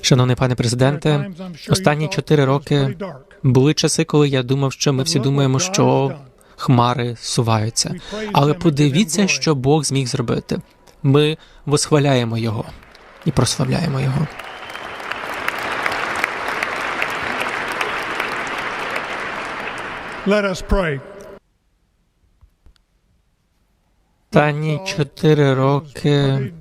Шановний пане президенте, останні чотири роки були часи, коли я думав, що ми всі думаємо, що хмари суваються. Але подивіться, що Бог зміг зробити. Ми восхваляємо його і прославляємо його. let us pray. Останні чотири роки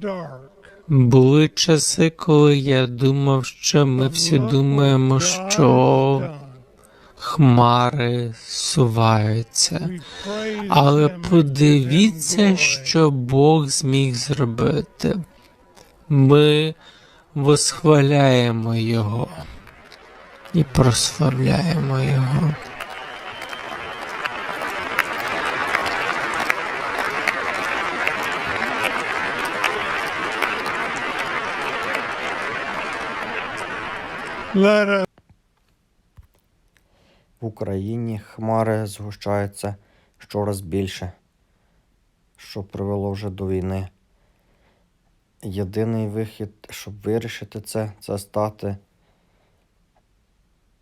були часи, коли я думав, що ми всі думаємо, що хмари суваються. Але подивіться, що Бог зміг зробити. Ми восхваляємо Його і прославляємо Його. В Україні хмари згущаються щораз більше, що привело вже до війни. Єдиний вихід, щоб вирішити це, це стати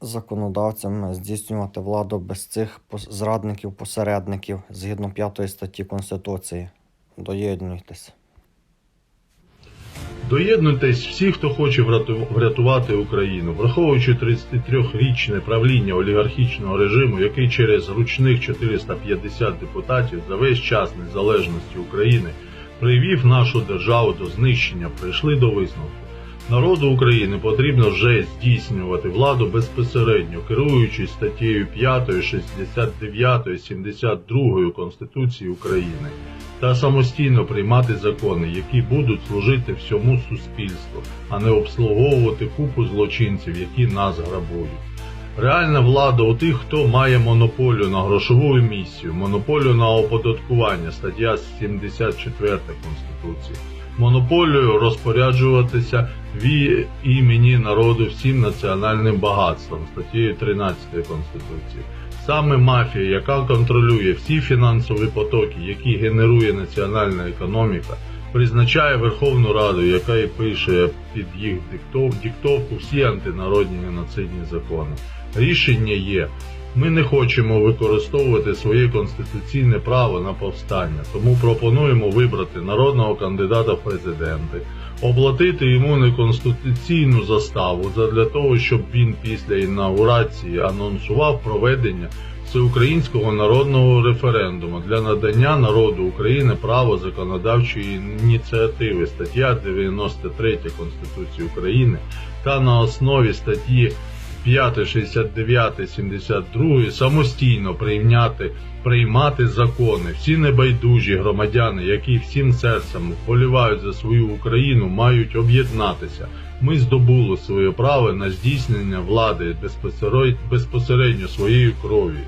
законодавцями, здійснювати владу без цих зрадників-посередників згідно 5 статті Конституції. Доєднуйтесь. Доєднуйтесь всі, хто хоче врятувати Україну, враховуючи 33-річне правління олігархічного режиму, який через ручних 450 депутатів за весь час незалежності України привів нашу державу до знищення, прийшли до висновку. Народу України потрібно вже здійснювати владу безпосередньо, керуючись статтею 5, 69, 72 Конституції України та самостійно приймати закони, які будуть служити всьому суспільству, а не обслуговувати купу злочинців, які нас грабують. Реальна влада у тих, хто має монополію на грошову емісію, монополію на оподаткування, стаття 74 Конституції, монополію розпоряджуватися в імені народу всім національним багатством, статтею 13 Конституції. Саме мафія, яка контролює всі фінансові потоки, які генерує національна економіка, призначає Верховну Раду, яка і пише під їх диктовку всі антинародні геноцидні закони. Рішення є. Ми не хочемо використовувати своє конституційне право на повстання, тому пропонуємо вибрати народного кандидата в президенти, оплатити йому неконституційну заставу задля того, щоб він після інаугурації анонсував проведення всеукраїнського народного референдуму для надання народу України право законодавчої ініціативи стаття 93 Конституції України та на основі статті 5, 69, 72 самостійно прийняти, приймати закони. Всі небайдужі громадяни, які всім серцем вболівають за свою Україну, мають об'єднатися. Ми здобули своє право на здійснення влади безпосередньо своєю кров'ю.